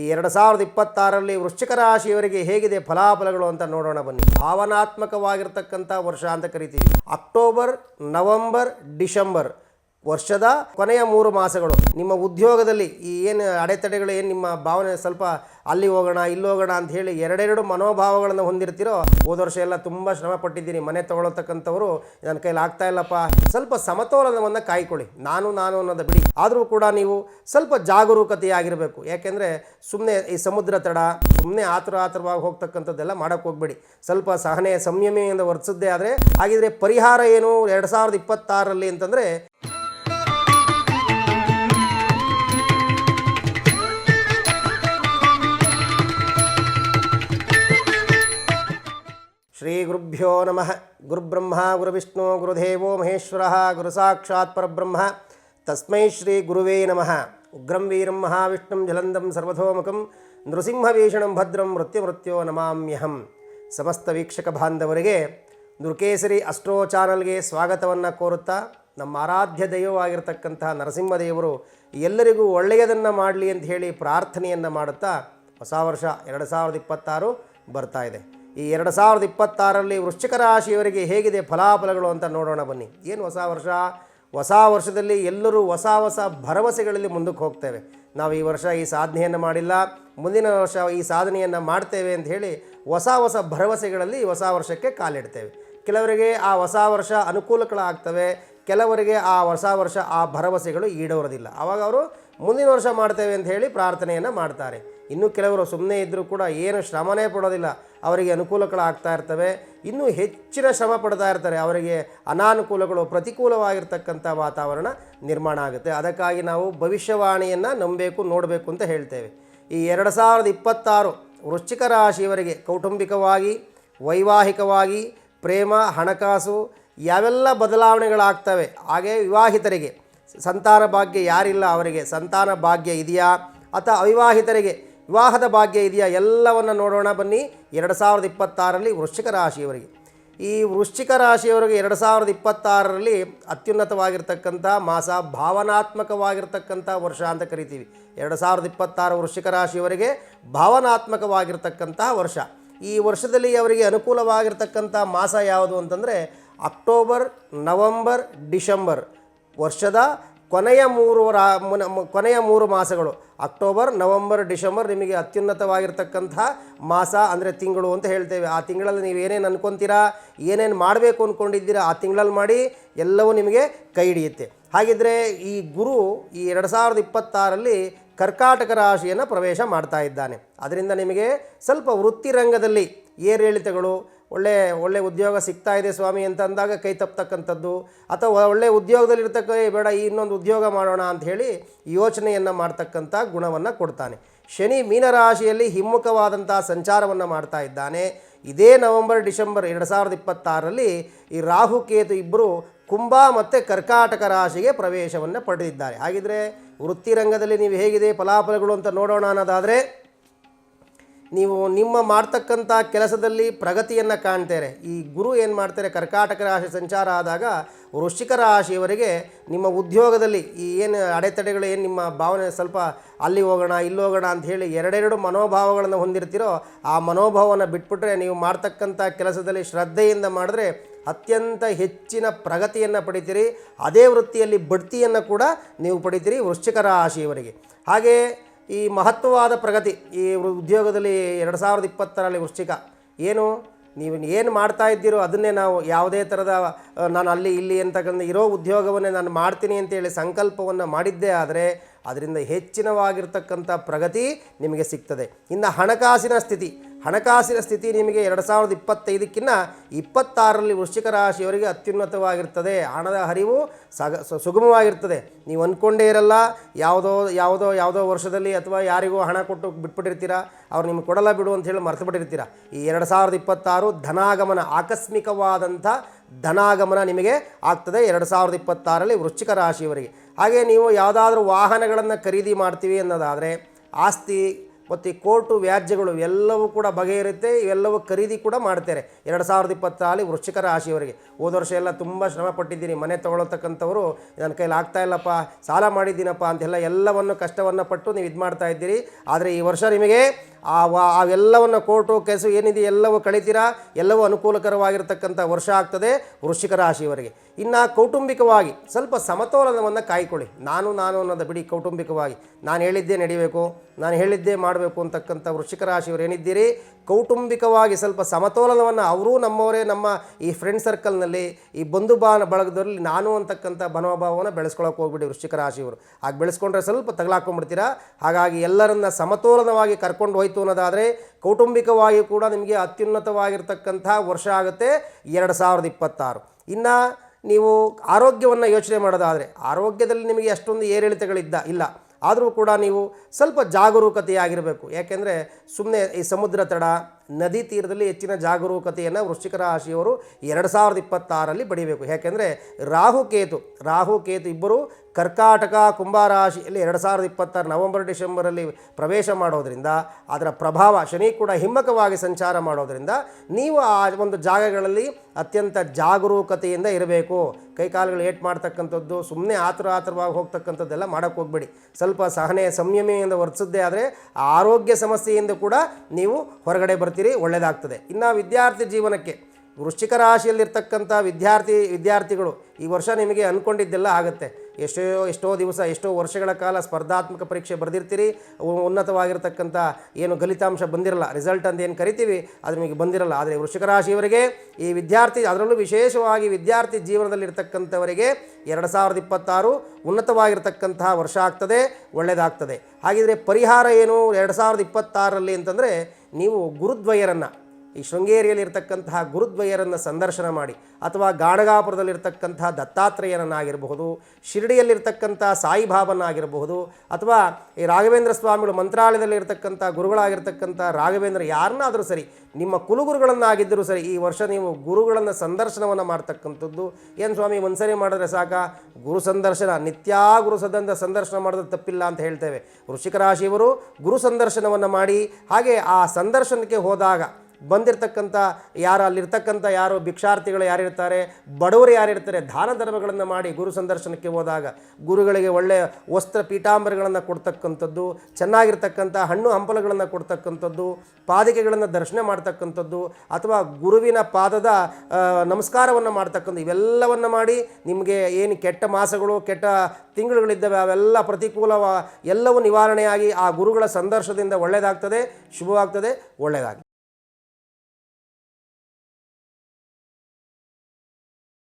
ಈ ಎರಡು ಸಾವಿರದ ಇಪ್ಪತ್ತಾರರಲ್ಲಿ ವೃಶ್ಚಿಕ ರಾಶಿಯವರಿಗೆ ಹೇಗಿದೆ ಫಲಾಫಲಗಳು ಅಂತ ನೋಡೋಣ ಬನ್ನಿ. ಭಾವನಾತ್ಮಕವಾಗಿರ್ತಕ್ಕಂಥ ವರ್ಷ ಅಂತ ಕರಿತೀವಿ. October, November, December. ವರ್ಷದ ಕೊನೆಯ ಮೂರು ಮಾಸಗಳು. ನಿಮ್ಮ ಉದ್ಯೋಗದಲ್ಲಿ ಈ ಏನು ಅಡೆತಡೆಗಳು, ಏನು ನಿಮ್ಮ ಭಾವನೆ ಸ್ವಲ್ಪ ಅಲ್ಲಿ ಹೋಗೋಣ, ಇಲ್ಲಿ ಹೋಗೋಣ ಅಂತ ಹೇಳಿ ಎರಡೆರಡು ಮನೋಭಾವಗಳನ್ನು ಹೊಂದಿರ್ತೀರೋ, ಹೋದ ವರ್ಷ ಎಲ್ಲ ತುಂಬ ಶ್ರಮ ಪಟ್ಟಿದ್ದೀನಿ. ಮನೆ ತಗೊಳತಕ್ಕಂಥವ್ರು ನನ್ನ ಕೈಲಿ ಆಗ್ತಾ ಇಲ್ಲಪ್ಪ. ಸ್ವಲ್ಪ ಸಮತೋಲನವನ್ನು ಕಾಯ್ಕೊಳ್ಳಿ. ನಾನು ನಾನು ಅನ್ನೋದು ಬಿಡಿ. ಆದರೂ ಕೂಡ ನೀವು ಸ್ವಲ್ಪ ಜಾಗರೂಕತೆಯಾಗಿರಬೇಕು. ಯಾಕೆಂದರೆ ಸುಮ್ಮನೆ ಈ ಸಮುದ್ರ ತಡ ಸುಮ್ಮನೆ ಆತುರ ಆತುರವಾಗಿ ಹೋಗ್ತಕ್ಕಂಥದ್ದೆಲ್ಲ ಮಾಡೋಕ್ಕೆ ಹೋಗ್ಬೇಡಿ. ಸ್ವಲ್ಪ ಸಹನೆ ಸಂಯಮೆಯಿಂದ ವರ್ತಿಸದ್ದೇ ಆದರೆ, ಹಾಗಿದ್ರೆ ಪರಿಹಾರ ಏನು? ಎರಡು ಸಾವಿರದ ಇಪ್ಪತ್ತಾರರಲ್ಲಿ ಅಂತಂದರೆ ಶ್ರೀ ಗುರುಭ್ಯೋ ನಮಃ ಗುರುಬ್ರಹ್ಮ ಗುರುವಿಷ್ಣು ಗುರುದೇವೋ ಮಹೇಶ್ವರ ಗುರುಸಾಕ್ಷಾತ್ ಪರಬ್ರಹ್ಮ ತಸ್ಮೈ ಶ್ರೀ ಗುರುವೇ ನಮಃ ಉಗ್ರಂ ವೀರಂ ಮಹಾವಿಷ್ಣುಂ ಜಲಂದಂ ಸರ್ವಥೋಮುಖಂ ನೃಸಿಂಹಭೀಷಣಂ ಭದ್ರಂ ಮೃತ್ಯುಮೃತ್ಯೋ ನಮಾಮ್ಯಹಂ ಸಮಸ್ತ ವೀಕ್ಷಕ ಬಾಂಧವರಿಗೆ ನೃಕೇಸರಿ ಅಸ್ಟ್ರೋ ಚಾನಲ್ಗೆ ಸ್ವಾಗತವನ್ನು ಕೋರುತ್ತಾ, ನಮ್ಮ ಆರಾಧ್ಯ ದೈವವಾಗಿರ್ತಕ್ಕಂತಹ ನರಸಿಂಹದೇವರು ಎಲ್ಲರಿಗೂ ಒಳ್ಳೆಯದನ್ನು ಮಾಡಲಿ ಅಂತ ಹೇಳಿ ಪ್ರಾರ್ಥನೆಯನ್ನು ಮಾಡುತ್ತಾ, ಹೊಸ ವರ್ಷ ಎರಡು ಸಾವಿರದ ಇಪ್ಪತ್ತಾರು ಬರ್ತಾ ಈ ಎರಡು ಸಾವಿರದ ಇಪ್ಪತ್ತಾರರಲ್ಲಿ ವೃಶ್ಚಿಕ ರಾಶಿಯವರಿಗೆ ಹೇಗಿದೆ ಫಲಾಫಲಗಳು ಅಂತ ನೋಡೋಣ ಬನ್ನಿ. ಏನು ಹೊಸ ವರ್ಷ? ಹೊಸ ವರ್ಷದಲ್ಲಿ ಎಲ್ಲರೂ ಹೊಸ ಹೊಸ ಭರವಸೆಗಳಲ್ಲಿ ಮುಂದಕ್ಕೆ ಹೋಗ್ತೇವೆ. ನಾವು ಈ ವರ್ಷ ಈ ಸಾಧನೆಯನ್ನು ಮಾಡಿಲ್ಲ. ಮುಂದಿನ ವರ್ಷ ಈ ಸಾಧನೆಯನ್ನು ಮಾಡ್ತೇವೆ ಅಂತ ಹೇಳಿ ಹೊಸ ಹೊಸ ಭರವಸೆಗಳಲ್ಲಿ ಹೊಸ ವರ್ಷಕ್ಕೆ ಕಾಲಿಡ್ತೇವೆ. ಕೆಲವರಿಗೆ ಆ ಹೊಸ ವರ್ಷ ಅನುಕೂಲಗಳಾಗ್ತವೆ ಕೆಲವರಿಗೆ ಆ ಹೊಸ ವರ್ಷ ಆ ಭರವಸೆಗಳು ಈಡೇರೋದಿಲ್ಲ. ಆವಾಗ ಅವರು ಮುಂದಿನ ವರ್ಷ ಮಾಡ್ತೇವೆ ಅಂತ ಹೇಳಿ ಪ್ರಾರ್ಥನೆಯನ್ನು ಮಾಡ್ತಾರೆ. ಇನ್ನು ಕೆಲವರು ಸುಮ್ಮನೆ ಇದ್ದರೂ ಕೂಡ ಏನು ಶ್ರಮನೇ ಪಡೋದಿಲ್ಲ. ಅವರಿಗೆ ಅನುಕೂಲಗಳಾಗ್ತಾ ಇರ್ತವೆ. ಇನ್ನೂ ಹೆಚ್ಚಿನ ಶ್ರಮ ಪಡ್ತಾ ಇರ್ತಾರೆ. ಅವರಿಗೆ ಅನಾನುಕೂಲಗಳು ಪ್ರತಿಕೂಲವಾಗಿರ್ತಕ್ಕಂಥ ವಾತಾವರಣ ನಿರ್ಮಾಣ ಆಗುತ್ತೆ. ಅದಕ್ಕಾಗಿ ನಾವು ಭವಿಷ್ಯವಾಣಿಯನ್ನು ನಂಬಬೇಕು, ನೋಡಬೇಕು ಅಂತ ಹೇಳ್ತೇವೆ. ಈ ಎರಡು ಸಾವಿರದ ಇಪ್ಪತ್ತಾರು ವೃಶ್ಚಿಕ ರಾಶಿಯವರಿಗೆ ಕೌಟುಂಬಿಕವಾಗಿ, ವೈವಾಹಿಕವಾಗಿ, ಪ್ರೇಮ, ಹಣಕಾಸು ಯಾವೆಲ್ಲ ಬದಲಾವಣೆಗಳಾಗ್ತವೆ? ಹಾಗೆ ವಿವಾಹಿತರಿಗೆ. ಸಂತಾನ ಭಾಗ್ಯ ಯಾರಿಲ್ಲ ಅವರಿಗೆ? ಸಂತಾನ ಭಾಗ್ಯ ಇದೆಯಾ? ಅಥವಾ ಅವಿವಾಹಿತರಿಗೆ ವಿವಾಹದ ಭಾಗ್ಯ ಇದೆಯಾ ಎಲ್ಲವನ್ನು ನೋಡೋಣ ಬನ್ನಿ. ಎರಡು ಸಾವಿರದ ಇಪ್ಪತ್ತಾರರಲ್ಲಿ ವೃಶ್ಚಿಕ ರಾಶಿಯವರಿಗೆ. ಈ ವೃಶ್ಚಿಕ ರಾಶಿಯವರಿಗೆ ಎರಡು ಸಾವಿರದ ಇಪ್ಪತ್ತಾರರಲ್ಲಿ ಅತ್ಯುನ್ನತವಾಗಿರ್ತಕ್ಕಂಥ ಮಾಸ, ಭಾವನಾತ್ಮಕವಾಗಿರ್ತಕ್ಕಂಥ ವರ್ಷ ಅಂತ ಕರಿತೀವಿ. ಎರಡು ಸಾವಿರದ ಇಪ್ಪತ್ತಾರು ವೃಶ್ಚಿಕ ರಾಶಿಯವರಿಗೆ ಭಾವನಾತ್ಮಕವಾಗಿರ್ತಕ್ಕಂತಹ ವರ್ಷ. ಈ ವರ್ಷದಲ್ಲಿ ಅವರಿಗೆ ಅನುಕೂಲವಾಗಿರ್ತಕ್ಕಂಥ ಮಾಸ ಯಾವುದು ಅಂತಂದರೆ ಅಕ್ಟೋಬರ್, ನವಂಬರ್, ಡಿಸೆಂಬರ್ ವರ್ಷದ ಕೊನೆಯ ಮೂರು ರಾ ಕೊನೆಯ ಮೂರು ಮಾಸಗಳು. ಅಕ್ಟೋಬರ್, ನವಂಬರ್, ಡಿಸೆಂಬರ್ ನಿಮಗೆ ಅತ್ಯುನ್ನತವಾಗಿರ್ತಕ್ಕಂಥ ಮಾಸ ಅಂದರೆ ತಿಂಗಳು ಅಂತ ಹೇಳ್ತೇವೆ. ಆ ತಿಂಗಳಲ್ಲಿ ನೀವು ಏನೇನು ಅನ್ಕೊಂತೀರಾ, ಏನೇನು ಮಾಡಬೇಕು ಅಂದ್ಕೊಂಡಿದ್ದೀರಾ ಆ ತಿಂಗಳಲ್ಲಿ ಮಾಡಿ ಎಲ್ಲವೂ ನಿಮಗೆ ಕೈ ಹಿಡಿಯುತ್ತೆ. ಹಾಗಿದ್ರೆ ಈ ಗುರು ಈ ಎರಡು ಸಾವಿರದ ಇಪ್ಪತ್ತಾರಲ್ಲಿ ಕರ್ಕಾಟಕ ರಾಶಿಯನ್ನು ಪ್ರವೇಶ ಮಾಡ್ತಾ ಇದ್ದಾನೆ. ಅದರಿಂದ ನಿಮಗೆ ಸ್ವಲ್ಪ ವೃತ್ತಿರಂಗದಲ್ಲಿ ಏರಿಳಿತಗಳು ಒಳ್ಳೆ ಒಳ್ಳೆ ಉದ್ಯೋಗ ಸಿಗ್ತಾ ಇದೆ ಸ್ವಾಮಿ ಅಂತ ಅಂದಾಗ ಕೈ ತಪ್ಪತಕ್ಕಂಥದ್ದು ಅಥವಾ ಒಳ್ಳೆ ಉದ್ಯೋಗದಲ್ಲಿರ್ತಕ್ಕ "ಏ, ಬೇಡ ಈ ಇನ್ನೊಂದು ಉದ್ಯೋಗ ಮಾಡೋಣ ಅಂತ ಹೇಳಿ ಯೋಚನೆಯನ್ನು ಮಾಡ್ತಕ್ಕಂಥ ಗುಣವನ್ನು ಕೊಡ್ತಾನೆ. ಶನಿ ಮೀನರಾಶಿಯಲ್ಲಿ ಹಿಮ್ಮುಖವಾದಂಥ ಸಂಚಾರವನ್ನು ಮಾಡ್ತಾ ಇದ್ದಾನೆ. ಇದೇ ನವೆಂಬರ್ ಡಿಸೆಂಬರ್ ಎರಡು ಸಾವಿರದ ಇಪ್ಪತ್ತಾರರಲ್ಲಿ ಈ ರಾಹು ಕೇತು ಇಬ್ಬರು ಕುಂಭ ಮತ್ತು ಕರ್ಕಾಟಕ ರಾಶಿಗೆ ಪ್ರವೇಶವನ್ನು ಪಡೆದಿದ್ದಾರೆ. ಹಾಗಿದ್ರೆ ವೃತ್ತಿರಂಗದಲ್ಲಿ ನೀವು ಹೇಗಿದೆ ಫಲಾಫಲಗಳು ಅಂತ ನೋಡೋಣ ಅನ್ನೋದಾದರೆ ನೀವು ನಿಮ್ಮ ಮಾಡ್ತಕ್ಕಂಥ ಕೆಲಸದಲ್ಲಿ ಪ್ರಗತಿಯನ್ನು ಕಾಣ್ತೇರೆ. ಈ ಗುರು ಏನು ಮಾಡ್ತಾರೆ? ಕರ್ಕಾಟಕ ರಾಶಿ ಸಂಚಾರ ಆದಾಗ ವೃಶ್ಚಿಕ ರಾಶಿಯವರಿಗೆ ನಿಮ್ಮ ಉದ್ಯೋಗದಲ್ಲಿ ಈ ಏನು ಅಡೆತಡೆಗಳು, ಏನು ನಿಮ್ಮ ಭಾವನೆ ಸ್ವಲ್ಪ ಅಲ್ಲಿ ಹೋಗೋಣ, ಇಲ್ಲಿ ಹೋಗೋಣ ಅಂತ ಹೇಳಿ ಎರಡೆರಡು ಮನೋಭಾವಗಳನ್ನು ಹೊಂದಿರ್ತೀರೋ, ಆ ಮನೋಭಾವವನ್ನು ಬಿಟ್ಬಿಟ್ರೆ ನೀವು ಮಾಡ್ತಕ್ಕಂಥ ಕೆಲಸದಲ್ಲಿ ಶ್ರದ್ಧೆಯಿಂದ ಮಾಡಿದ್ರೆ ಅತ್ಯಂತ ಹೆಚ್ಚಿನ ಪ್ರಗತಿಯನ್ನು ಪಡಿತೀರಿ. ಅದೇ ವೃತ್ತಿಯಲ್ಲಿ ಬಡ್ತಿಯನ್ನು ಕೂಡ ನೀವು ಪಡಿತೀರಿ ವೃಶ್ಚಿಕ ರಾಶಿಯವರಿಗೆ. ಹಾಗೆ ಈ ಮಹತ್ವವಾದ ಪ್ರಗತಿ ಈ ಉದ್ಯೋಗದಲ್ಲಿ ಎರಡು ಸಾವಿರದ ಇಪ್ಪತ್ತರಲ್ಲಿ ವೃಶ್ಚಿಕ ಏನು? ನೀವು ಏನು ಮಾಡ್ತಾ ಇದ್ದೀರೋ ಅದನ್ನೇ ನಾವು ಯಾವುದೇ ಥರದ ನಾನು ಅಲ್ಲಿ ಇಲ್ಲಿ ಅಂತಕ್ಕಂಥ ಇರೋ ಉದ್ಯೋಗವನ್ನೇ ನಾನು ಮಾಡ್ತೀನಿ ಅಂತೇಳಿ ಸಂಕಲ್ಪವನ್ನು ಮಾಡಿದ್ದೇ ಆದರೆ ಅದರಿಂದ ಹೆಚ್ಚಿನವಾಗಿರ್ತಕ್ಕಂಥ ಪ್ರಗತಿ ನಿಮಗೆ ಸಿಗ್ತದೆ. ಇನ್ನು ಹಣಕಾಸಿನ ಸ್ಥಿತಿ ಹಣಕಾಸಿನ ಸ್ಥಿತಿ ನಿಮಗೆ ಎರಡು ಸಾವಿರದ ಇಪ್ಪತ್ತೈದಕ್ಕಿಂತ ಇಪ್ಪತ್ತಾರರಲ್ಲಿ ವೃಶ್ಚಿಕ ರಾಶಿಯವರಿಗೆ ಅತ್ಯುನ್ನತವಾಗಿರ್ತದೆ. ಹಣದ ಹರಿವು ಸಗ ಸುಗಮವಾಗಿರ್ತದೆ. ನೀವು ಅಂದ್ಕೊಂಡೇ ಇರಲ್ಲ. ಯಾವುದೋ ಯಾವುದೋ ಯಾವುದೋ ವರ್ಷದಲ್ಲಿ ಅಥವಾ ಯಾರಿಗೋ ಹಣ ಕೊಟ್ಟು ಬಿಟ್ಬಿಟ್ಟಿರ್ತೀರ. ಅವ್ರು ನಿಮ್ಗೆ ಕೊಡಲ್ಲ ಬಿಡು ಅಂತ ಹೇಳಿ ಮರೆತು ಬಿಟ್ಟಿರ್ತೀರಾ. ಈ ಎರಡು ಸಾವಿರದ ಇಪ್ಪತ್ತಾರು ಧನಾಗಮನ, ಆಕಸ್ಮಿಕವಾದಂಥ ಧನಾಗಮನ ನಿಮಗೆ ಆಗ್ತದೆ ಎರಡು ಸಾವಿರದ ಇಪ್ಪತ್ತಾರರಲ್ಲಿ ವೃಶ್ಚಿಕ ರಾಶಿಯವರಿಗೆ. ಹಾಗೆ ನೀವು ಯಾವುದಾದ್ರೂ ವಾಹನಗಳನ್ನು ಖರೀದಿ ಮಾಡ್ತೀವಿ ಅನ್ನೋದಾದರೆ, ಆಸ್ತಿ ಮತ್ತು ಈ ಕೋರ್ಟು ವ್ಯಾಜ್ಯಗಳು ಎಲ್ಲವೂ ಕೂಡ ಬಗೆಯಿರುತ್ತೆ ಇವೆಲ್ಲವೂ ಖರೀದಿ ಕೂಡ ಮಾಡ್ತಾರೆ. ಎರಡು ಸಾವಿರದ ಇಪ್ಪತ್ತಾಲಿ ವೃಶ್ಚಿಕ ರಾಶಿಯವರಿಗೆ. ಹೋದ ವರ್ಷ ಎಲ್ಲ ತುಂಬ ಶ್ರಮ ಪಟ್ಟಿದ್ದೀನಿ. ಮನೆ ತೊಗೊಳತಕ್ಕಂಥವ್ರು, ನನ್ನ ಕೈಲಿ ಆಗ್ತಾ ಇಲ್ಲಪ್ಪ, ಸಾಲ ಮಾಡಿದ್ದೀನಪ್ಪ ಅಂತೆಲ್ಲ ಎಲ್ಲವನ್ನು ಕಷ್ಟವನ್ನು ಪಟ್ಟು ನೀವು ಇದು ಮಾಡ್ತಾ ಇದ್ದೀರಿ. ಆದರೆ ಈ ವರ್ಷ ನಿಮಗೆ ಆ ವ- ಅವೆಲ್ಲವನ್ನು ಕೋರ್ಟು ಕೆಸು ಏನಿದೆ ಎಲ್ಲವೂ ಕಳಿತೀರಾ? ಎಲ್ಲವೂ ಅನುಕೂಲಕರವಾಗಿರ್ತಕ್ಕಂಥ ವರ್ಷ ಆಗ್ತದೆ ವೃಶ್ಚಿಕ ರಾಶಿಯವರಿಗೆ. ಇನ್ನು ಕೌಟುಂಬಿಕವಾಗಿ ಸ್ವಲ್ಪ ಸಮತೋಲನವನ್ನು ಕಾಯ್ಕೊಳ್ಳಿ. ನಾನು ನಾನು ಅನ್ನೋದು ಬಿಡಿ ಕೌಟುಂಬಿಕವಾಗಿ. ನಾನು ಹೇಳಿದ್ದೇ ನಡಿಬೇಕು, ನಾನು ಹೇಳಿದ್ದೇ ಮಾಡಬೇಕು ಅಂತಕ್ಕಂಥ ವೃಶ್ಚಿಕ ರಾಶಿಯವರು ಏನಿದ್ದೀರಿ? ಕೌಟುಂಬಿಕವಾಗಿ ಸ್ವಲ್ಪ ಸಮತೋಲನವನ್ನು ಅವರೂ ನಮ್ಮವರೇ ನಮ್ಮ ಈ ಫ್ರೆಂಡ್ ಸರ್ಕಲ್ನಲ್ಲಿ ಈ ಬಂಧು ಬಾನ ಬಳಗದಲ್ಲಿ ನಾನು ಅಂತಕ್ಕಂಥ ಮನೋಭಾವವನ್ನು ಬೆಳೆಸ್ಕೊಳಕ್ಕೆ ಹೋಗ್ಬಿಡಿ ವೃಶ್ಚಿಕ ರಾಶಿಯವರು ಹಾಗೆ ಬೆಳೆಸ್ಕೊಂಡ್ರೆ ಸ್ವಲ್ಪ ತಗಲಾಕೊಂಡ್ಬಿಡ್ತೀರಾ? ಹಾಗಾಗಿ ಎಲ್ಲರನ್ನ ಸಮತೋಲನವಾಗಿ ಕರ್ಕೊಂಡು ಹೋಯ್ತು ಅನ್ನೋದಾದರೆ ಕೌಟುಂಬಿಕವಾಗಿ ಕೂಡ ನಿಮಗೆ ಅತ್ಯುನ್ನತವಾಗಿರ್ತಕ್ಕಂಥ ವರ್ಷ ಆಗುತ್ತೆ ಎರಡು ಸಾವಿರದ ಇಪ್ಪತ್ತಾರು. ಇನ್ನು ನೀವು ಆರೋಗ್ಯವನ್ನು ಯೋಚನೆ ಮಾಡೋದಾದರೆ, ಆರೋಗ್ಯದಲ್ಲಿ ನಿಮಗೆ ಅಷ್ಟೊಂದು ಏರಿಳಿತಗಳಿದ್ದ ಇಲ್ಲ. ಆದರೂ ಕೂಡ ನೀವು ಸ್ವಲ್ಪ ಜಾಗರೂಕತೆಯಾಗಿರಬೇಕು. ಯಾಕೆಂದರೆ ಸುಮ್ಮನೆ ಈ ಸಮುದ್ರ ತಡ ನದಿ ತೀರದಲ್ಲಿ ಹೆಚ್ಚಿನ ಜಾಗರೂಕತೆಯನ್ನು ವೃಶ್ಚಿಕ ರಾಶಿಯವರು ಎರಡು ಸಾವಿರದ ಇಪ್ಪತ್ತಾರಲ್ಲಿ ಬಡಿಬೇಕು ಯಾಕೆಂದರೆ ರಾಹುಕೇತು ರಾಹುಕೇತು ಇಬ್ಬರು ಕರ್ಕಾಟಕ ಕುಂಭರಾಶಿಯಲ್ಲಿ ಎರಡು ಸಾವಿರದ ಇಪ್ಪತ್ತಾರು ನವೆಂಬರ್, ಡಿಸೆಂಬರಲ್ಲಿ ಪ್ರವೇಶ ಮಾಡೋದರಿಂದ, ಅದರ ಪ್ರಭಾವ ಶನಿ ಕೂಡ ಹಿಮ್ಮಕವಾಗಿ ಸಂಚಾರ ಮಾಡೋದರಿಂದ ನೀವು ಆ ಒಂದು ಜಾಗಗಳಲ್ಲಿ ಅತ್ಯಂತ ಜಾಗರೂಕತೆಯಿಂದ ಇರಬೇಕು. ಕೈಕಾಲುಗಳು ಏಟ್ ಮಾಡ್ತಕ್ಕಂಥದ್ದು ಸುಮ್ಮನೆ ಆತುರ ಆತುರವಾಗಿ ಹೋಗ್ತಕ್ಕಂಥದ್ದೆಲ್ಲ ಮಾಡೋಕ್ಕೆ ಹೋಗ್ಬೇಡಿ. ಸ್ವಲ್ಪ ಸಹನೆ ಸಂಯಮೆಯಿಂದ ವರ್ತಿಸದ್ದೇ ಆದರೆ ಆರೋಗ್ಯ ಸಮಸ್ಯೆಯಿಂದ ಕೂಡ ನೀವು ಹೊರಗಡೆ ಬರ್ತೀರಿ ಒಳ್ಳೆಯದಾಗ್ತದೆ ಇನ್ನು ವಿದ್ಯಾರ್ಥಿ ಜೀವನಕ್ಕೆ ವೃಶ್ಚಿಕ ರಾಶಿಯಲ್ಲಿರ್ತಕ್ಕಂಥ ವಿದ್ಯಾರ್ಥಿ, ವಿದ್ಯಾರ್ಥಿಗಳು ಈ ವರ್ಷ ನಿಮಗೆ ಅಂದ್ಕೊಂಡಿದ್ದೆಲ್ಲ ಆಗುತ್ತೆ. ಎಷ್ಟೋ ಎಷ್ಟೋ ದಿವಸ, ಎಷ್ಟೋ ವರ್ಷಗಳ ಕಾಲ ಸ್ಪರ್ಧಾತ್ಮಕ ಪರೀಕ್ಷೆ ಬರೆದಿರ್ತೀರಿ. ಉನ್ನತವಾಗಿರ್ತಕ್ಕಂಥ ಏನು ಫಲಿತಾಂಶ ಬಂದಿರಲ್ಲ ರಿಸಲ್ಟ್ ಅಂತ ಏನು ಕರಿತೀವಿ, ಅದು ನಿಮಗೆ ಬಂದಿರಲ್ಲ. ಆದರೆ ವೃಶ್ಚಿಕ ರಾಶಿಯವರಿಗೆ ಈ ವಿದ್ಯಾರ್ಥಿ, ಅದರಲ್ಲೂ ವಿಶೇಷವಾಗಿ ವಿದ್ಯಾರ್ಥಿ ಜೀವನದಲ್ಲಿರ್ತಕ್ಕಂಥವರಿಗೆ ಎರಡು ಸಾವಿರದ ಇಪ್ಪತ್ತಾರು ಉನ್ನತವಾಗಿರ್ತಕ್ಕಂತಹ ವರ್ಷ ಆಗ್ತದೆ ಒಳ್ಳೆಯದಾಗ್ತದೆ ಹಾಗಿದ್ರೆ ಪರಿಹಾರ ಏನು ಎರಡು ಸಾವಿರದ ಇಪ್ಪತ್ತಾರರಲ್ಲಿ ಅಂತಂದರೆ ನೀವು ಗುರುದ್ವಯರನ್ನು. ಈ ಶೃಂಗೇರಿಯಲ್ಲಿರ್ತಕ್ಕಂತಹ ಗುರುದ್ವಯರನ್ನು ಸಂದರ್ಶನ ಮಾಡಿ ಅಥವಾ ಗಾಣಗಾಪುರದಲ್ಲಿರ್ತಕ್ಕಂತಹ ದತ್ತಾತ್ರೇಯನನ್ನಾಗಿರಬಹುದು, ಶಿರಡಿಯಲ್ಲಿರ್ತಕ್ಕಂಥ ಸಾಯಿಬಾಬನಾಗಿರಬಹುದು ಅಥವಾ ಈ ರಾಘವೇಂದ್ರ ಸ್ವಾಮಿಗಳು ಮಂತ್ರಾಲಯದಲ್ಲಿರ್ತಕ್ಕಂಥ ಗುರುಗಳಾಗಿರ್ತಕ್ಕಂಥ ರಾಘವೇಂದ್ರ ಯಾರನ್ನಾದರೂ ಸರಿ, ನಿಮ್ಮ ಕುಲಗುರುಗಳನ್ನಾಗಿದ್ದರೂ ಸರಿ ಈ ವರ್ಷ ನೀವು ಗುರುಗಳನ್ನು ಸಂದರ್ಶನವನ್ನು ಮಾಡ್ತಕ್ಕಂಥದ್ದು. ಏನು ಸ್ವಾಮಿ ಒಂದ್ಸರಿ ಮಾಡಿದ್ರೆ ಸಾಕ? ಗುರು ಸಂದರ್ಶನ, ನಿತ್ಯಾ ಗುರು ಸದಂತ ಸಂದರ್ಶನ ಮಾಡೋದು ತಪ್ಪಿಲ್ಲ ಅಂತ ಹೇಳ್ತೇವೆ. ವೃಷಿಕ ರಾಶಿಯವರು ಗುರು ಸಂದರ್ಶನವನ್ನು ಮಾಡಿ, ಹಾಗೆ ಆ ಸಂದರ್ಶನಕ್ಕೆ ಹೋದಾಗ ಬಂದಿರತಕ್ಕಂಥ ಯಾರು ಅಲ್ಲಿರ್ತಕ್ಕಂಥ ಯಾರು ಭಿಕ್ಷಾರ್ಥಿಗಳು ಯಾರಿರ್ತಾರೆ, ಬಡವರು ಯಾರಿರ್ತಾರೆ, ದಾನ ಧರ್ಮಗಳನ್ನು ಮಾಡಿ ಗುರು ಸಂದರ್ಶನಕ್ಕೆ ಹೋದಾಗ ಗುರುಗಳಿಗೆ ಒಳ್ಳೆಯ ವಸ್ತ್ರ ಪೀಠಾಂಬರಗಳನ್ನು ಕೊಡ್ತಕ್ಕಂಥದ್ದು, ಚೆನ್ನಾಗಿರ್ತಕ್ಕಂಥ ಹಣ್ಣು ಹಂಪಲುಗಳನ್ನು ಕೊಡ್ತಕ್ಕಂಥದ್ದು, ಪಾದಿಕೆಗಳನ್ನು ದರ್ಶನ ಮಾಡ್ತಕ್ಕಂಥದ್ದು, ಅಥವಾ ಗುರುವಿನ ಪಾದದ ನಮಸ್ಕಾರವನ್ನು ಮಾಡ್ತಕ್ಕಂಥ ಇವೆಲ್ಲವನ್ನು ಮಾಡಿ ನಿಮಗೆ ಏನು ಕೆಟ್ಟ ಮಾಸಗಳು, ಕೆಟ್ಟ ತಿಂಗಳುಗಳಿದ್ದಾವೆ, ಅವೆಲ್ಲ ಪ್ರತಿಕೂಲವ, ಎಲ್ಲವೂ ನಿವಾರಣೆಯಾಗಿ ಆ ಗುರುಗಳ ಸಂದರ್ಶನದಿಂದ ಒಳ್ಳೆಯದಾಗ್ತದೆ, ಶುಭವಾಗ್ತದೆ ಒಳ್ಳೆಯದಾಗಿ